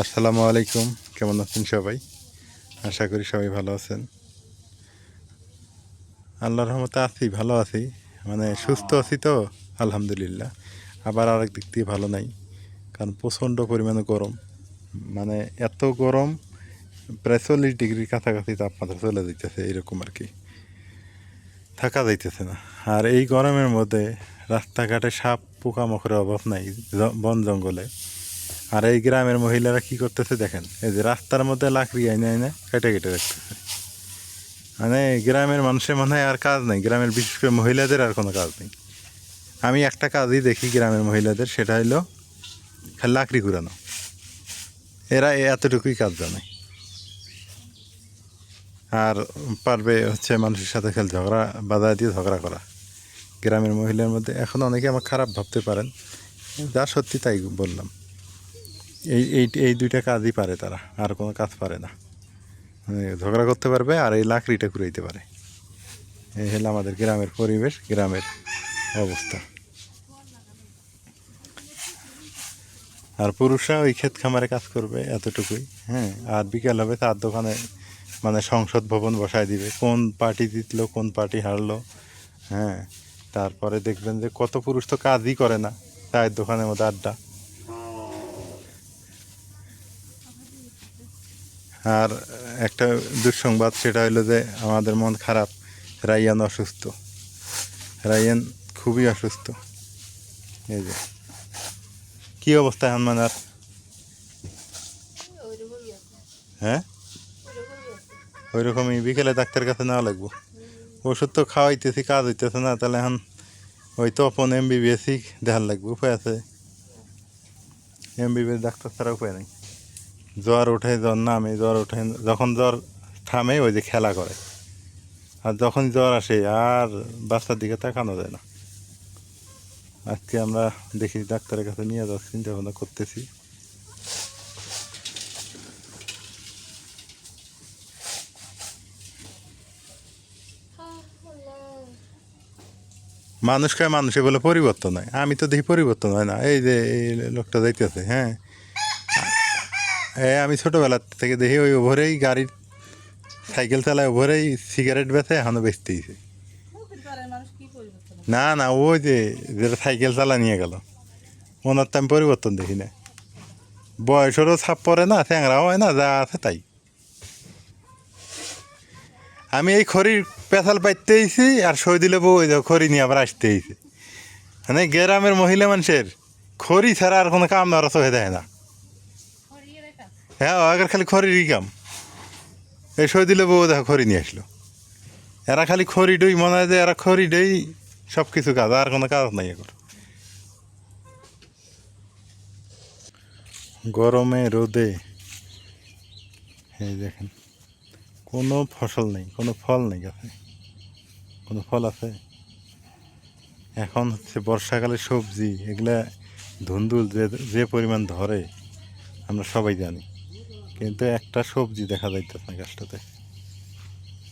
আসসালামু আলাইকুম। কেমন আছেন সবাই? আশা করি সবাই ভালো আছেন। আল্লাহর রহমতে আছি, ভালো আছি। মানে সুস্থ আছি তো, আলহামদুলিল্লাহ। আবার আরেক দিক দিয়ে ভালো নাই, কারণ প্রচণ্ড পরিমাণে গরম। মানে এত গরম, প্রায় চল্লিশ ডিগ্রির কাছাকাছি তাপমাত্রা চলে যাইতেছে, এরকম আর কি। থাকা যাইতেছে না। আর এই গরমের মধ্যে রাস্তাঘাটে সাপ পোকামাকড়ের অভাব নাই বন জঙ্গলে। আর এই গ্রামের মহিলারা কি করতেছে দেখেন? এই যে রাস্তার মধ্যে লাকড়ি আইনে আইনে কেটে কেটে রাখতেছে। মানে গ্রামের মানুষের মনে হয় আর কাজ নেই। গ্রামের বিশেষ করে মহিলাদের আর কোনো কাজ নেই। আমি একটা কাজই দেখি গ্রামের মহিলাদের, সেটা হলো লাকড়ি ঘুরানো। এরা এতটুকুই কাজ জানে। আর পারবে হচ্ছে মানুষের সাথে খেল ঝগড়া, বাধা দিয়ে ঝগড়া করা। গ্রামের মহিলার মধ্যে এখন অনেকে আমার খারাপ ভাবতে পারেন। যা সত্যি তাই বললাম। এই এই এই দুইটা কাজই পারে তারা, আর কোনো কাজ পারে না। মানে ঝগড়া করতে পারবে আর এই লাকড়িটা ঘুরাইতে পারে। এই হলো আমাদের গ্রামের পরিবেশ, গ্রামের অবস্থা। আর পুরুষরা ওই ক্ষেত খামারে কাজ করবে এতটুকুই হ্যাঁ? আর বিকেল হবে তার দোকানে মানে সংসদ ভবন বসায় দিবে, কোন পার্টি জিতলো, কোন পার্টি হারলো হ্যাঁ? তারপরে দেখবেন যে কত পুরুষ তো কাজই করে না, চায়ের দোকানের মধ্যে আড্ডা। আর একটা দুঃসংবাদ, সেটা হলো যে আমাদের মন খারাপ, রাইয়ান অসুস্থ। রাইয়ান খুবই অসুস্থ। এই যে। কি অবস্থা এখন মানে আর হ্যাঁ? ওই রকমই বিকেলে ডাক্তার কাছে নেওয়া লাগবো। ওষুধ তো খাওয়াইতেছি, কাজ হইতেছে না, তাহলে এখন ওই তো অপন এম বিবিএসই দেখার লাগবে, উপায় আছে? এম বিবিএস ডাক্তার ছাড়া উপায় নেই। জ্বর ওঠে জ্বর নামে জ্বর ওঠে যখন জ্বর থামে ওই যে খেলা করে। আর যখন জ্বর আসে, আর বাচ্চার দিকে তাকানো যায় না। আজকে আমরা দেখি ডাক্তারের কাছে নিয়ে যাওয়ার চিন্তা ভাবনা করতেছি মানুষকে মানুষে বলে পরিবর্তন হয়। আমি তো দেখি পরিবর্তন হয় না। এই যে এই লোকটা যাইতেছে হ্যাঁ? হ্যাঁ আমি ছোটোবেলা থেকে দেখি ওই ওভরেই গাড়ির সাইকেল চালায় ওভরেই সিগারেট বেচে এখনও বেচতেইছে মানুষ কি পরিবর্তন না না ওই যে যেটা সাইকেল চালা নিয়ে গেল ওনার তো আমি পরিবর্তন দেখি না। বয়সেরও ছাপ পড়ে না চ্যাংরাও হয় না যা আছে তাই। আমি এই খড়ির পেছাল পাইতে আইছি আর সই দিলে বউ খড়ি নিয়ে আবার আসতে আইছে। মানে গ্রামের মহিলা মানুষের খড়ি ছাড়া আর কোনো কাম আর হয়ে দেয় না। হ্যাঁ আগের খালি খড়িরই কাম এই সই দিলে বউ দেখো খড়ি নিয়ে আসলো। এরা খালি খড়ি ডই, মনে হয় যে এরা খড়ি ডই সব কিছু কাজ, আর কোনো কাজ নাই এখন। গরমে রোদে, এই দেখেন, কোনো ফসল নেই, কোনো ফল নেই গাছে। কোনো ফল আছে? এখন হচ্ছে বর্ষাকালে সবজি, এগুলা ধুন্দুল যে যে পরিমাণ ধরে, আমরা সবাই জানি। কিন্তু একটা সবজি দেখা যাইতেছে না গাছটাতে।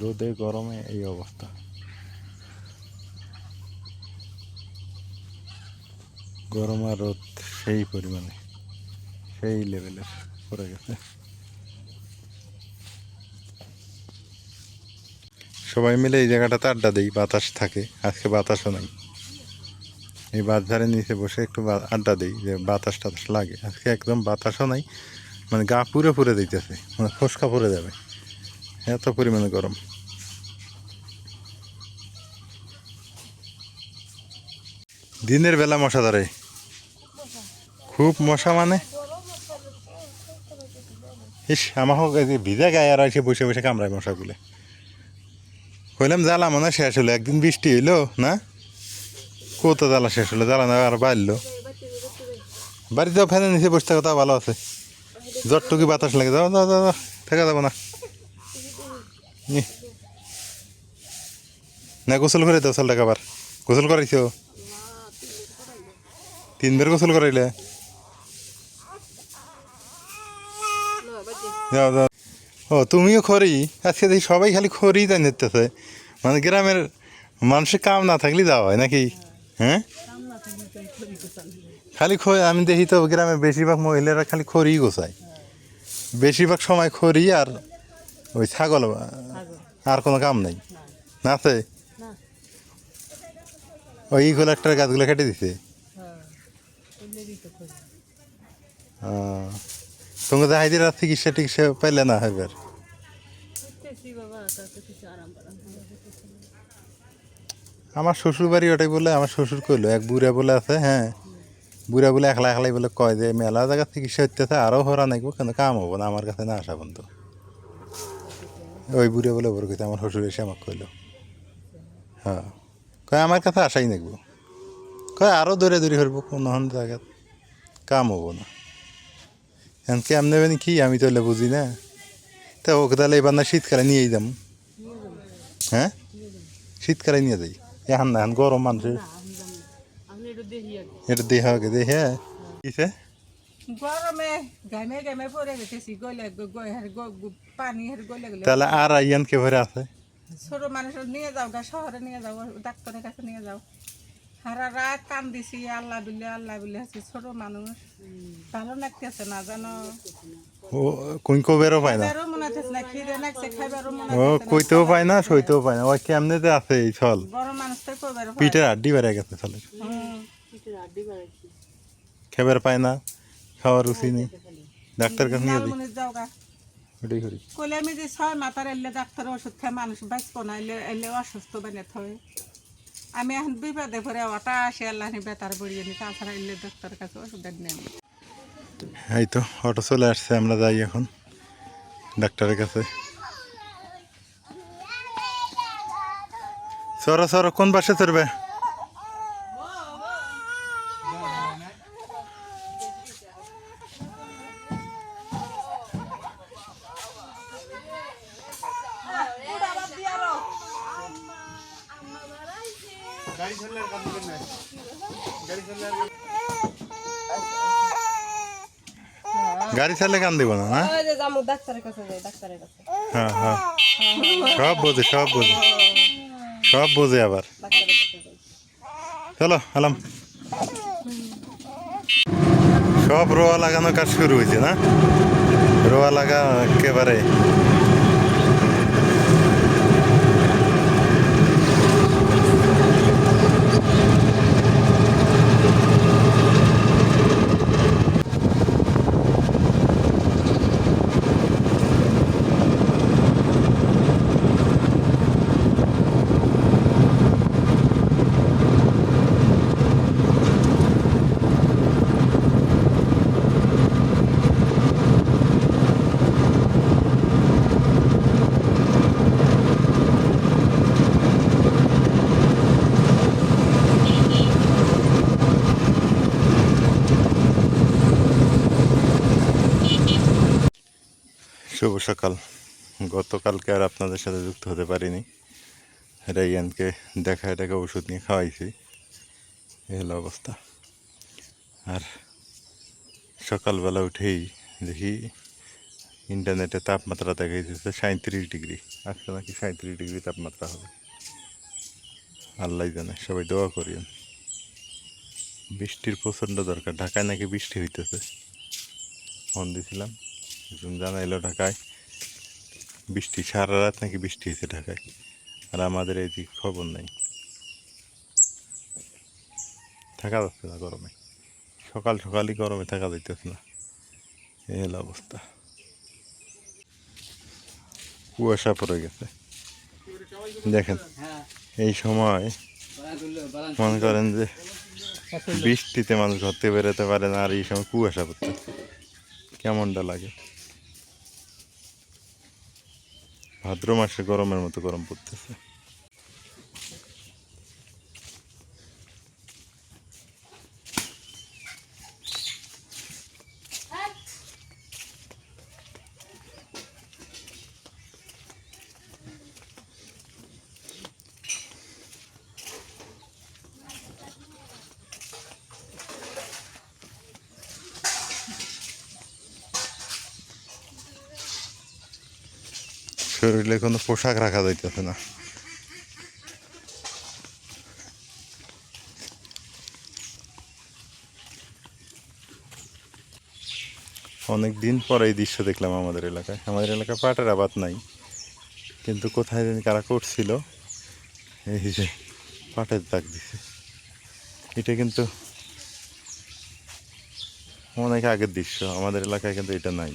রোদে, গরমে এই অবস্থা। গরম আর রোদ সেই পরিমাণে, সেই লেভেলের পড়ে গেছে। সবাই মিলে এই জায়গাটাতে আড্ডা দিই, বাতাস থাকে। আজকে বাতাসও নাই। এই বাজারের নিচে বসে একটু আড্ডা দিই যে বাতাস টাতাস লাগে। আজকে একদম বাতাসও নাই মানে গা পুরে পুরে দিতেছে মানে ফসকা পরে যাবে। এত পরিমাণে গরম। দিনের বেলা মশা ধরে। খুব মশা মানে? ইস আমার যে ভিজা গায়ে আর এসে বসে বসে কামড়ায় মশাগুলো। কইলাম, জ্বালা মনে শেষ হলো, একদিন বৃষ্টি হইল, না? কত জ্বালা শেষ হলো, জ্বালা না আর বাড়লো। বাড়িতেও ফ্যানের নিচে বসতে তা ভালো আছে। জ্বরটুকি বাতাস লাগে। যাও যাও যাও থাকা যাব না। না। গোসল করে দাও চল আবার। গোসল করাইছো? তিনবার গোসল করাইলে? যাও যাও। ও, তুমিও খড়ি আজকে দেখি সবাই খালি খড়ি তাই নিতেছে। মানে গ্রামের মানুষের কাম না থাকলে যাওয়া হয় নাকি? হ্যাঁ? খালি খড়ি আমি দেখি তো গ্রামের বেশিরভাগ মহিলারা খালি খড়ি গোছায়। বেশিরভাগ সময় খড়ি আর ওই ছাগল আর কোনো কাম নেই? না। আছে? ওই ইগুলো একটা গাছগুলো কেটে দিছে? তোমাকে তো। হাইদিরা চিকিৎসা টিকিৎসা পাইলে না এবার আমার শ্বশুর বাড়ি ওটাই বলে আমার শ্বশুর কইলো এক বুড়া বলে আছে হ্যাঁ বুড়া বলে একলা একলাই বলে কয় যে, মেলা জায়গা চিকিৎসা হইতেছে আরও হরা নাকবো কিন্তু কাম হব না, আমার কাছে না আসা পর্যন্ত। ওই বুড়া বলে ওর আমার শ্বশুর এসে আমাকে কইলো। হ্যাঁ। কয়, আমার কাছে আসাই নাকবো কয় আরও দৌড়ে দৌড়ি হরবো কোনো হন জায়গা কাম হব না। এখন কেমন নেবেন কি, আমি তো বুঝি না। তা ওকে তাহলে এবার না শীতকালে নিয়েই যাম। হ্যাঁ? শীতকালে নিয়ে যাই। এখন না, এখন গরম মানুষের না আমি জানি না। আপনি একটু দেখি আগে এটা দেহ আগে দেখে কিসে? গরমে ঘামে পড়ে গেছি গলে পানি হের গলে গেলে তাহলে আর আইয়ান কে ভরে আছে? ছোট মানুষ নিয়ে যাও গা শহরে নিয়ে যাও ডাক্তারের কাছে নিয়ে যাও। সারা রাত কান দিছি আল্লাহ বিলে আল্লাহ বিলে আছি ছোট মানুষ। ভালো লাগতেছে না জানো? ও কোন কবেরও পায় না? মনে হচ্ছে না খিদে লাগছে খাইবারও মনে ও কইতেও পায় না সইতেও পায় না। ওই কেমনে যে আছে এই ছল? বড় মানুষ তো কইবার পিঠের আড্ডি বেড়ে গেছে খেবার পায় না খাওয়ার রুচি নেই। ডাক্তার কাছে নিয়ে ওটাই করি। কইলে আমি যে ছয় মাথার এলে ডাক্তার ওষুধ খায় মানুষ বাঁচবো না এলে এলে অসুস্থ বানিয়ে থয় আমি এখন বিপদে পরে ওটা আসে আল্লাহ নি বেতার বড়িয়ে নি তাছাড়া এলে ডাক্তারের কাছে ওষুধ আমি এই তো অটো চলে আসছে আমরা যাই এখন ডাক্তারের কাছে। সরো সরো কোন বাসে চড়বে? গাড়ি চালে কান দিব না না ওই যে যাব ডাক্তারের কাছে যাই ডাক্তারের কাছে। হ্যাঁ হ্যাঁ। সব বোঝে সব বোঝে। সব বোঝে আবার। চলো আলাম। সব রোয়া লাগানো কাজ শুরু হয়েছে না? রোয়া লাগা একেবারে শুভ সকাল। গতকালকে আর আপনাদের সাথে যুক্ত হতে পারিনি। রাইয়ানকে দেখা এটাকে ওষুধ নিয়ে খাওয়াইছি। এই হলো অবস্থা। আর সকালবেলা উঠেই দেখি ইন্টারনেটে তাপমাত্রা দেখা যাচ্ছে সাঁত্রিশ ডিগ্রি। আজকে নাকি সাঁত্রিশ ডিগ্রি তাপমাত্রা হবে। আল্লাহ জানে, সবাই দোয়া করিয়েন। বৃষ্টির প্রচণ্ড দরকার। ঢাকায় নাকি বৃষ্টি হইতেছে। ফোন দিছিলাম। একজন জানাইলো ঢাকায়। বৃষ্টি, সারা রাত নাকি বৃষ্টি হয়েছে ঢাকায়। আর আমাদের এই দিক খবর নাই। থাকা যাচ্ছে না গরমে। সকাল সকালই গরমে থাকা যাইতেছে না। এই হলো অবস্থা। কুয়াশা পড়ে গেছে। দেখেন, এই সময় মনে করেন যে বৃষ্টিতে মানুষ ঘরতে বেরোতে পারে না, আর এই সময় কুয়াশা পড়তে কেমনটা লাগে? ভাদ্র মাসে গরমের মতো গরম পড়তেছে। শরীরে কোনো পোশাক রাখা যাইতেছে না। অনেক দিন পরে এই দৃশ্য দেখলাম আমাদের এলাকায়। আমাদের এলাকায় পাটের আবাদ নাই, কিন্তু কোথায় জানি কারা করছিল, এই যে পাটের দাগ দিছে। এটা কিন্তু অনেক আগের দৃশ্য, আমাদের এলাকায় কিন্তু এটা নাই।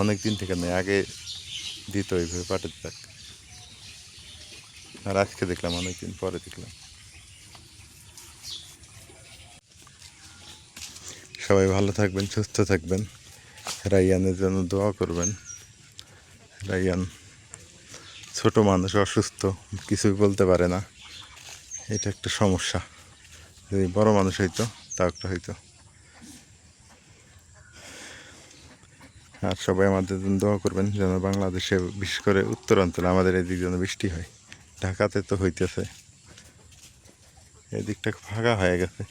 অনেক দিন থেকে নেই, আগে দিত এইভাবে পাটের দাগ আর আজকে দেখলাম, অনেকদিন পরে দেখলাম। সবাই ভালো থাকবেন, সুস্থ থাকবেন। রাইয়ানের জন্য দোয়া করবেন। রাইয়ান ছোট মানুষ, অসুস্থ, কিছুই বলতে পারে না। এটা একটা সমস্যা। যদি বড় মানুষ হইতো, তা একটা হইতো। আর সবাই আমাদের জন্য দোয়া করবেন যেন বাংলাদেশে বিশেষ করে উত্তরাঞ্চলে আমাদের এদিক যেন বৃষ্টি হয়। ঢাকাতে তো হইতেছে। এদিকটা ফাঁকা হয়ে গেছে।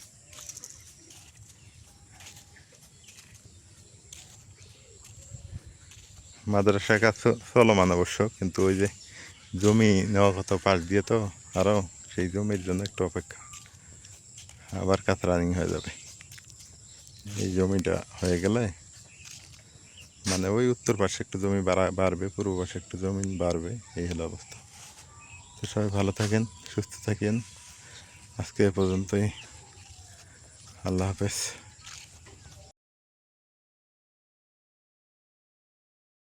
মাদ্রাসা কাজ চলমান অবশ্য, কিন্তু ওই যে জমি নেওয়া কত পাশ দিয়ে তো আরও সেই জমির জন্য একটু অপেক্ষা। আবার কাজ রানিং হয়ে যাবে। এই জমিটা হয়ে গেলে মানে ওই উত্তর পাশে একটু জমি বাড়া বাড়বে, পূর্ব পাশে একটু জমি বাড়বে, এই হলো অবস্থা। তো সবাই ভালো থাকেন, সুস্থ থাকেন। আজকে এ পর্যন্তই। আল্লাহ হাফেজ।